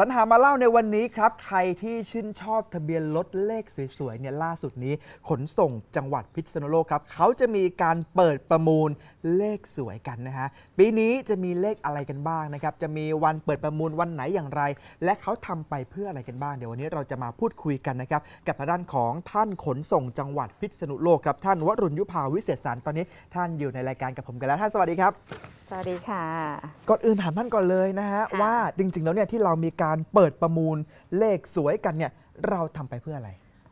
สรรหามาเล่าในวันนี้ครับ ใครที่ชื่นชอบทะเบียนรถเลขสวยๆเนี่ยล่าสุดนี้ ขนส่งจังหวัดพิษณุโลกครับ เขาจะมีการเปิดประมูลเลขสวยกันนะฮะ ปีนี้จะมีเลขอะไรกันบ้างนะครับ จะมีวันเปิดประมูลวันไหนอย่างไร และเขาทำไปเพื่ออะไรกันบ้าง เดี๋ยววันนี้เราจะมาพูดคุยกันนะครับ กับทางด้านของท่านขนส่งจังหวัดพิษณุโลกครับท่านวรุณยุภาวิเศษสารตอนนี้ท่านอยู่ในรายการกับผมกันแล้วท่านสวัสดีครับ สวัสดีค่ะก่อนอื่นถามท่านก่อนเลยนะฮะค่ะว่าจริงๆแล้วเนี่ยที่เรามีการเปิดประมูลเลขสวยกันเนี่ยเราทำไปเพื่ออะไร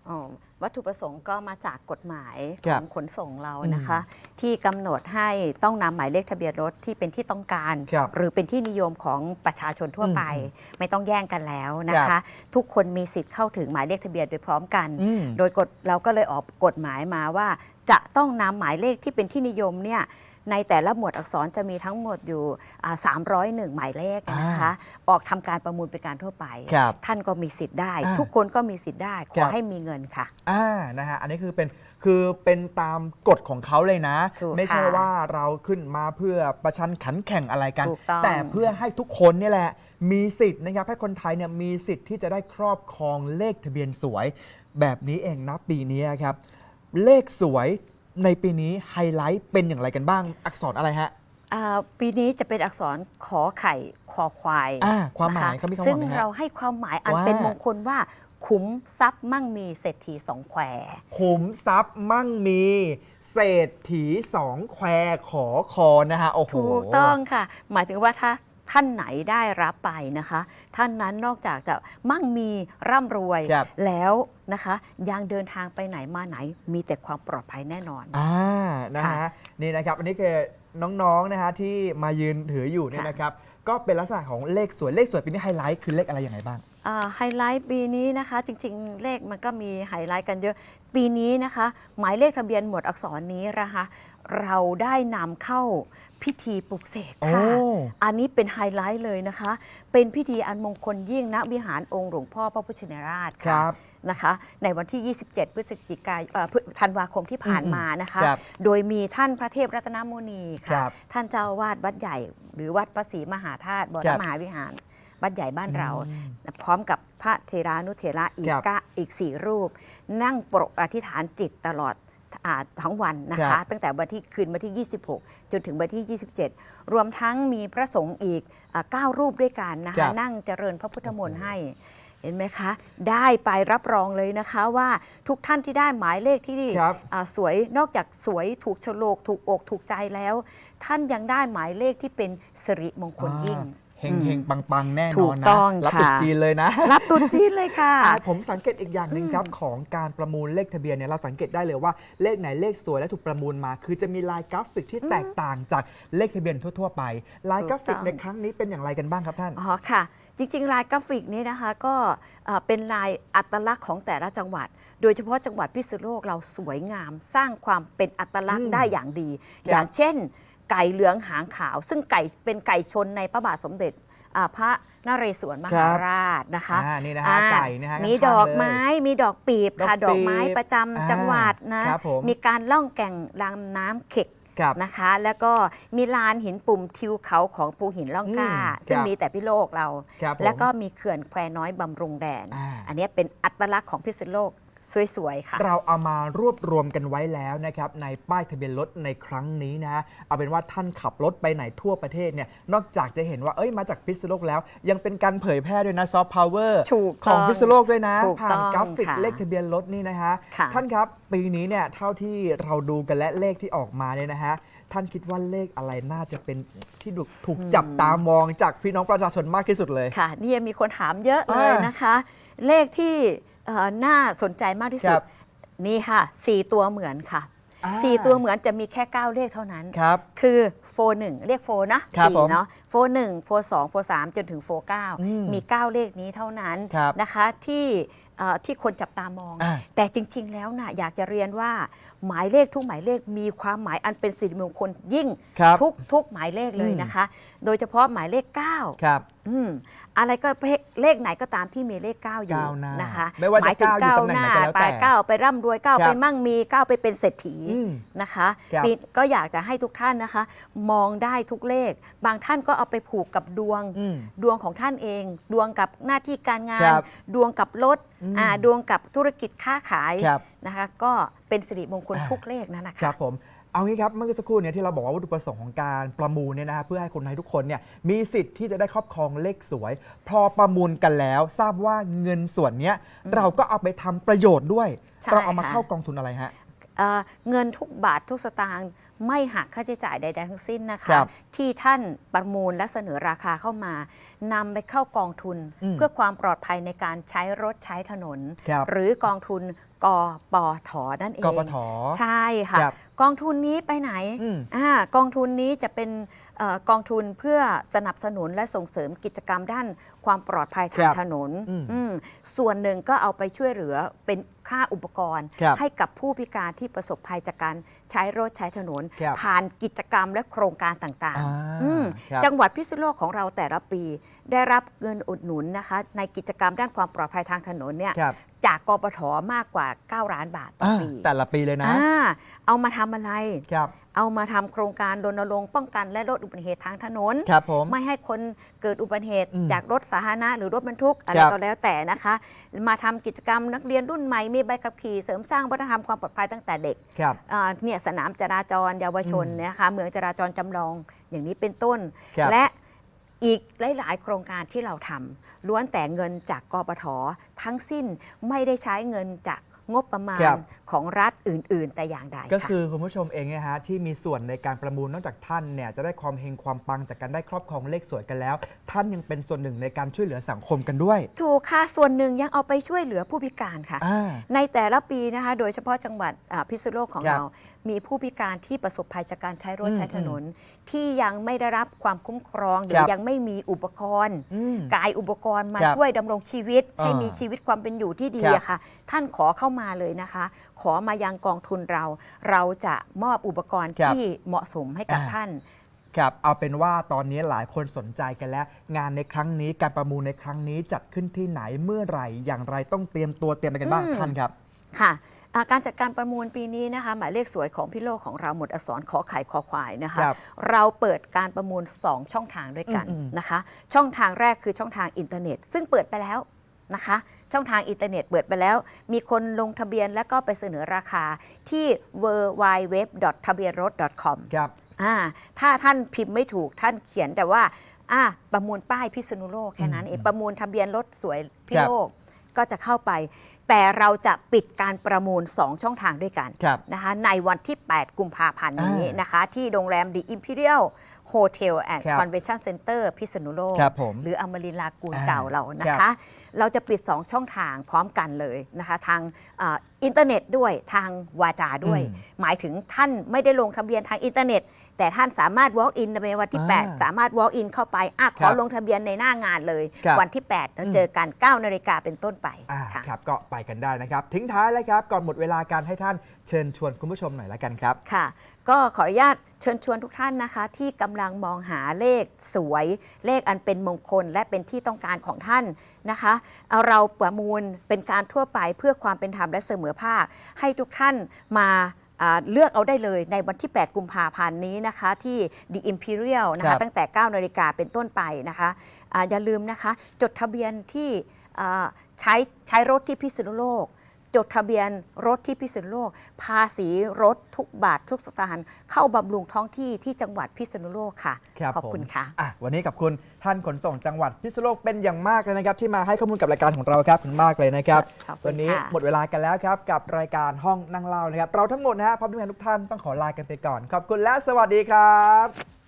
อ๋อวัตถุประสงค์ก็มาจากกฎหมายคขรัอบงขนส่งเรานะคะอืที่กำหนดให้ต้องนำหมายเลขทะเบียนรถที่เป็นที่ต้องการครับหรือเป็นที่นิยมของประชาชนทั่วไปอืมไม่ต้องแย่งกันแล้วนะครัคะบทุกคนมีสิทธิ์เข้าถึงหมายเลขทะเบียนโดยพร้อมกันอืมโดยกฎเราก็เลยออกกฎหมายมาว่า จะต้องนำหมายเลขที่เป็นที่นิยมเนี่ยในแต่ละหมวดอักษรจะมีทั้งหมดอยู่อ่า301 หมายเลขนะคะ ออกทำการประมูลเป็นการทั่วไป ครับท่านก็มีสิทธิ์ได้ อ่าทุกคนก็มีสิทธิ์ได้ ขครัอบ ให้มีเงินค่ะ อ่านะฮะอันนี้คือเป็นคือเป็นตามกฎของเขาเลยนะ ถูกไม่ใช่ค่ะว่าเราขึ้นมาเพื่อประชันขันแข่งอะไรกัน ถูกต้องแต่เพื่อให้ทุกคนเนี่ยแหละ มีสิทธิ์นะครับให้คนไทยเนี่ยมีสิทธิ์ที่จะได้ครอบครองเลขทะเบียนสวย แบบนี้เองนะปีนี้ครับ เลขสวยในปีนี้ไฮไลท์เป็นอย่างไรกันบ้าง อักษรอะไรฮะ อ่าปีนี้จะเป็นอักษรขอไข่คอควายอ่าความหมายนะะเขามีความหมายซึ่งไหมฮะเราให้ความหมายอันว่า เป็นมงคลว่า ขุมทรัพย์มั่งมีเศรษฐีสองแคว ขุมทรัพย์มั่งมี เศรษฐีสองแควขอคอนะฮะ โอ้โห ถูกต้องค่ะ หมายถึงว่าถ้า ท่านไหนได้รับไปนะคะ ท่านนั้นนอกจากจะมั่งมีร่ำรวยครับ แล้วนะคะ ยังเดินทางไปไหนมาไหนมีแต่ความปลอดภัยแน่นอน อ่านะฮะค่ะนี่นะครับ อันนี้คือน้องๆนะฮะที่มายืนถืออยู่เนี่ยค่ะ นะครับ ก็เป็นลักษณะของเลขสวยเลขสวยปีนี้ไฮไลท์คือเลขอะไรอย่างไรบ้างอ่า ไฮไลท์ปีนี้นะคะจริงๆ เลขมันก็มีไฮไลท์กันเยอะ ปีนี้นะคะ หมายเลขทะเบียนหมวดอักษรนี้นะคะเราได้นำเข้าพิธีปลุกเสกค่ะโอ้อันนี้เป็นไฮไลท์เลยนะคะ เป็นพิธีอันมงคลยิ่งณวิหารองค์หลวงพ่อพระพุทธชินราชครัค่ะบนะคะ ในวันที่ 27 พฤศจิกายนเอ่อพฤธันวาคมที่ผ่านอืมมานะคะครับโดยมีท่านพระเทพรัตนมุนีครัค่ะบท่านเจ้าอาวาดวัดใหญ่ หรือวัดพระศรีมหาธาตุบรครับมหาวิหาร วัดใหญ่บ้านเราอืมพร้อมกับพระเทรานุเทระอีคกรับกะอีกสี่รูป นั่งปรกอธิษฐานจิตตลอดอาทั้งวันนะครัคะบตั้งแต่วันที่คืนวันที่ 26 จนถึงวันที่ 27 รวมทั้งมีพระสงฆ์อีกอ่าเก้ารูปด้วยกันนะครัคะบนั่งเจริญพระพุทธมนต์ให้เห็นไหมคะ ได้ไปรับรองเลยนะคะว่าทุกท่านที่ได้หมายเลขที่ครับอ่าสวยนอกจากสวยถูกโฉลกถูกอกถูกใจแล้ว ท่านยังได้หมายเลขที่เป็นสิริมงคลยิ่ง เฮงเฮงปังปังๆแน่นถูอนกนะต้องรับค่ะตรุษจีนเลยนะ รับตรุษจีนเลยค่ะอ่าผมสังเกตอีกอย่างหนึ่งครับ ของการประมูลเลขทะเบียนเนี่ยเราสังเกตได้เลยว่าเลขไหนเลขสวยและถูกประมูลมา คือจะมีลายกราฟิกที่แตกต่างจากเลขทะเบียนทั่ว ๆ ไป ลายกราฟิกถูกต้องในครั้งนี้เป็นอย่างไรกันบ้างครับท่านอ๋อค่ะจริงๆ ลายกราฟิกนี้นะคะก็เอ่อเป็นลายอัตลักษณ์ของแต่ละจังหวัด โดยเฉพาะจังหวัดพิษณุโลกเราสวยงาม สร้างความเป็นอัตลักษอืณ์มได้อย่างดีครับอย่างเช่น ไก่เหลืองหางขาว ซึ่งไก่เป็นไก่ชนในพระบาทสมเด็จอ่าพระนเรศวรมหาราชนะคะอ่านี่นะฮะอ่าไก่นะฮะมีข้างๆดอกเลยไม้มีดอกปีบค่ะ ดดออกกปีบไม้ประจำอ่าจังหวัดนะ ครับผม มีการล่องแก่งลำน้ำเข็กครับ นะคะแล้วก็มีลานหินปุ่มทิวเขาของภูหินล่องกล้า อืมซึ่งครับมีแต่พิโลกเรา ครับผมแล้วก็มีเขื่อนแควน้อยบำรุงแดน อ่า อันนี้เป็นอัตลักษณ์ของพิษณุโลก สวยๆค่ะ เราเอามารวบรวมกันไว้แล้วนะครับในป้ายทะเบียนรถในครั้งนี้นะ เอาเป็นว่าท่านขับรถไปไหนทั่วประเทศเนี่ยนอกจากจะเห็นว่าเอ้ยมาจากพิษณุโลกแล้ว ยังเป็นการเผยแพร่ด้วยนะซอฟต์พาวเวอร์ถูกขต้ององพิษณุโลกด้วยนะ ถูกผ่าต้นองกราฟิกค่ะเลขทะเบียนรถนี่นะฮะค่ะ ท่านครับปีนี้เนี่ยเท่าที่เราดูกันและเลขที่ออกมาเนี่ยนะฮะท่านคิดว่าเลขอะไรน่าจะเป็นที่ถูกถูกจับตามองจากพี่น้องประชาชนมากที่สุดเลย ค่ะนี่มีคนถามเยอะเลยอ่านนะคะ เลขที่ เอ่อน่าสนใจมากที่สุครัดบนี่ค่ะ 4 ตัวเหมือนค่ะ อ่า4 ตัวเหมือนจะมีแค่ 9 เลขเท่านั้น ครับ คือโฟหนึ่งเรียกโฟนะครับสี่ผมเนาะโฟหนึ่งโฟสองโฟสามจนถึงโฟเก้าอืมมี 9 เลขนี้เท่านั้นครับนะคะที่เอ่อที่คนจับตามอง อ่า แต่จริง ๆ แล้วนะอยากจะเรียนว่า หมายเลขทุกหมายเลขมีความหมายอันเป็นสิริมงคลยิ่งครับ ทุกทุกหมายเลขเลยนะคะ โดยเฉพาะหมายเลข 9 ครับ อืมอะไรก็เลขไหนก็ตามที่มีเลข 9 อยู่ก้าวหน้านะคะไม่ว่าจะหยถึงก้าวอยู่ตำแหน่งไหนก็แล้วแต่ไปก้าวไปร่ำรวยก้าวครับไปมั่งมีก้าวไปเป็นเศรษฐีอืมนะคะครับปีก็อยากจะให้ทุกท่านนะคะ มองได้ทุกเลข บางท่านก็เอาไปผูกกับดวง อืมดวงของท่านเอง ดวงกับหน้าที่การงาคนรับดวงกับรถอืมอ่าดวงกับธุรกิจค้าขายครับ นะคะ ก็เป็นสิริมงคลอ่าทุกเลขนั่นนะคคะ รับผม เอางี้ครับเมื่อสักครู่เนี่ยที่เราบอกว่าวัตถุประสงค์ของการประมูลเนี่ยนะฮะเพื่อให้คนไทยทุกคนเนี่ยมีสิทธิ์ที่จะได้ครอบครองเลขสวย พอประมูลกันแล้ว ทราบว่าเงินส่วนเนี้ยเราก็เอาไปทำประโยชน์ด้วย ใช่เราเอามาค่ะ เข้ากองทุนอะไรฮะ เอ่อเงินทุกบาททุกสตางค์ไม่หักค่าใช้จ่ายใดๆทั้งสิ้นนะครัคะบที่ท่านประมูลและเสนอราคาเข้ามานำไปเข้ากองทุน อืมเพื่อความปลอดภัยในการใช้รถใช้ถนน ครับ หรือกองทุนกปทนั่นเอง กปท ใช่ค่ะ ครับกองทุนนี้ไปไหนอืมอ่ากองทุนนี้จะเป็นเออกองทุนเพื่อสนับสนุนและส่งเสริมกิจกรรมด้านความปลอดภัยทางครับถนนอืมอืมส่วนหนึ่งก็เอาไปช่วยเหลือเป็นค่าอุปกรณ์ ครับให้กับผู้พิการที่ประสบภัยจากการใช้รถใช้ถนนครับผ่านกิจกรรมและโครงการต่างอ่าๆอืมครับจังหวัดพิษณุโลกของเราแต่ละปี ได้รับเงินอุดหนุนนะคะ ในกิจกรรมด้านความปลอดภัยทางถนนเนี่ยครับ จากกปทมากกว่า 9 ล้านบาทต่ออ่าปีแต่ละปีเลยนะอ่าเอามาทำอะไรครับเอามาทำโครงการรณรงค์ป้องกันและลดอุบัติเหตุทางถนน ครับผม ไม่ให้คนเกิดอุบัติเหตุอืมจากรถสาธารณะหรือรถบรรทุกอะไรครับ ก็แล้วแต่นะคะ มาทำกิจกรรมนักเรียนรุ่นใหม่มีใบขับขี่เสริมสร้างวัฒนธรรมความปลอดภัยตั้งแต่เด็ก ครับ อ่าเนี่ยสนามจราจรเยาวชนอืมเนยนะคะเมืองจราจรจำลองอย่างนี้เป็นต้น ครับและ อีกหลาย ๆ โครงการที่เราทำล้วนแต่เงินจากกปททั้งสิ้นไม่ได้ใช้เงินจากงบประมาณ ครับ ของรัฐอื่น ๆ แต่อย่างใดก็ค่ะคือคุณผู้ชมเองเนยฮะที่มีส่วนในการประมูลนอกจากท่านเนี่ยจะได้ความเฮงความปังจากการได้ครอบครองเลขสวยกันแล้ว ท่านยังเป็นส่วนหนึ่งในการช่วยเหลือสังคมกันด้วย ถูกค่ะส่วนหนึ่งยังเอาไปช่วยเหลือผู้พิการค่ะ อ่า ในแต่ละปีนะคะ โดยเฉพาะจังหวัดอ่าพิษณุโลกของครับเรา มีผู้พิการที่ประสบภัยจากการใช้รถอืมใช้ถนน ที่ยังไม่ได้รับความคุ้มครองหรืคอรับยังไม่มีอุปกรณ์ อืมกายอุปกรณ์มาครับช่วยดำรงชีวิต ให้อ่ามีมีชีวิตความเป็นอยู่ที่ดีครับ อะค่ะ ท่านขอเข้ามาเลยนะคะ ขอมายังกองทุนเรา เราจะมอบอุปกรณ์ครับที่เหมาะสมให้กับอ่าท่านครับเอาเป็นว่าตอนนี้หลายคนสนใจกันแล้ว งานในครั้งนี้การประมูลในครั้งนี้จัดขึ้นที่ไหนเมื่อไหร่อย่างไรต้องเตรียมตัวเตรียมอะไรกันบ้างอืมท่านครับค่ะอ่าการจัดการประมูลปีนี้นะคะหมายเลขสวยของพี่โลกของเราหมดอักษรขอไข่คอควายนะคะครับเราเปิดการประมูล 2 ช่องทางด้วยกันอืมๆนะคะ ช่องทางแรกคือช่องทางอินเทอร์เน็ต ซึ่งเปิดไปแล้ว นะคะ ช่องทางอินเทอร์เน็ตเปิดไปแล้ว มีคนลงทะเบียนแล้วก็ไปเสนอราคาที่ w w w t a b i a n r t c o m ครับอ่าถ้าท่านพิมพ์ไม่ถูกท่านเขียนแต่ว่าอ่าประมูลป้ายพิษณุโลกแค่นั้นเองประมูลทะเบียนรถสวยพิโลกก็จะเข้าไป แต่เราจะปิดการประมูล 2 ช่องทางด้วยกันครับนะคะในวันที่ 8 กุมภาพันธ์นี้อ่านนะคะ ที่โรงแรม The Imperial Hotel and ครับ Convention Center พิษณุโลก ครับผม หรืออมรินทร์ลากูลอ่าเก่าเรานะครัคะบเราจะปิด 2 ช่องทางพร้อมกันเลยนะคะ ทางอ่าอินเทอร์เน็ตด้วยทางวาจาด้วย อืมหมายถึงท่านไม่ได้ลงทะเบียนทางอินเทอร์เน็ตแต่ท่านสามารถ walk in ในวันที่อ่า8สามารถ walk in เข้าไปอะขครัอบลงทะเบียนในหน้างานเลย ครับวันที่ 8 แล้วอืมเจอกัน 9 นาฬิกาเป็นต้นไปอ่าค่ะ ครับก็ไปกันได้นะครับ ทิ้งท้ายแล้วครับก่อนหมดเวลาการให้ท่านเชิญชวนคุณผู้ชมหน่อยละกันครับ ค่ะก็ขออนุญาตเชิญชวนทุกท่านนะคะ ที่กำลังมองหาเลขสวย เลขอันเป็นมงคลและเป็นที่ต้องการของท่านนะคะเอาเราประมูลเป็นการทั่วไปเพื่อความเป็นธรรมและเสมอภาค ให้ทุกท่านมาอ่า เลือกเอาได้เลยในวันที่ 8 กุมภาพันธ์นี้นะคะที่ The Imperial นะครัคะบตั้งแต่ 9 นาฬิกาเป็นต้นไปนะคะอาอย่าลืมนะคะ จดทะเบียนที่อ่าใช้ใช้รถที่พิษณุโลก จดทะเบียนรถที่พิษณุโลก ภาษีรถทุกบาททุกสตางค์เข้าบำรุงท้องที่ที่จังหวัดพิษณุโลกค่ะครับขอบคุณผมค่ะอะ วันนี้กับคุณท่านขนส่งจังหวัดพิษณุโลกเป็นอย่างมากเลยนะครับ ที่มาให้ข้อมูลกับรายการของเราครับขอบคุณมากเลยนะครับขอบคุณวันนี้ค่ะหมดเวลากันแล้วครับกับรายการห้องนั่งเล่านะครับ เราทั้งหมดนะฮะพร้อมด้วยกันทุกท่านต้องขอลากันไปก่อน ขอบคุณและสวัสดีครับ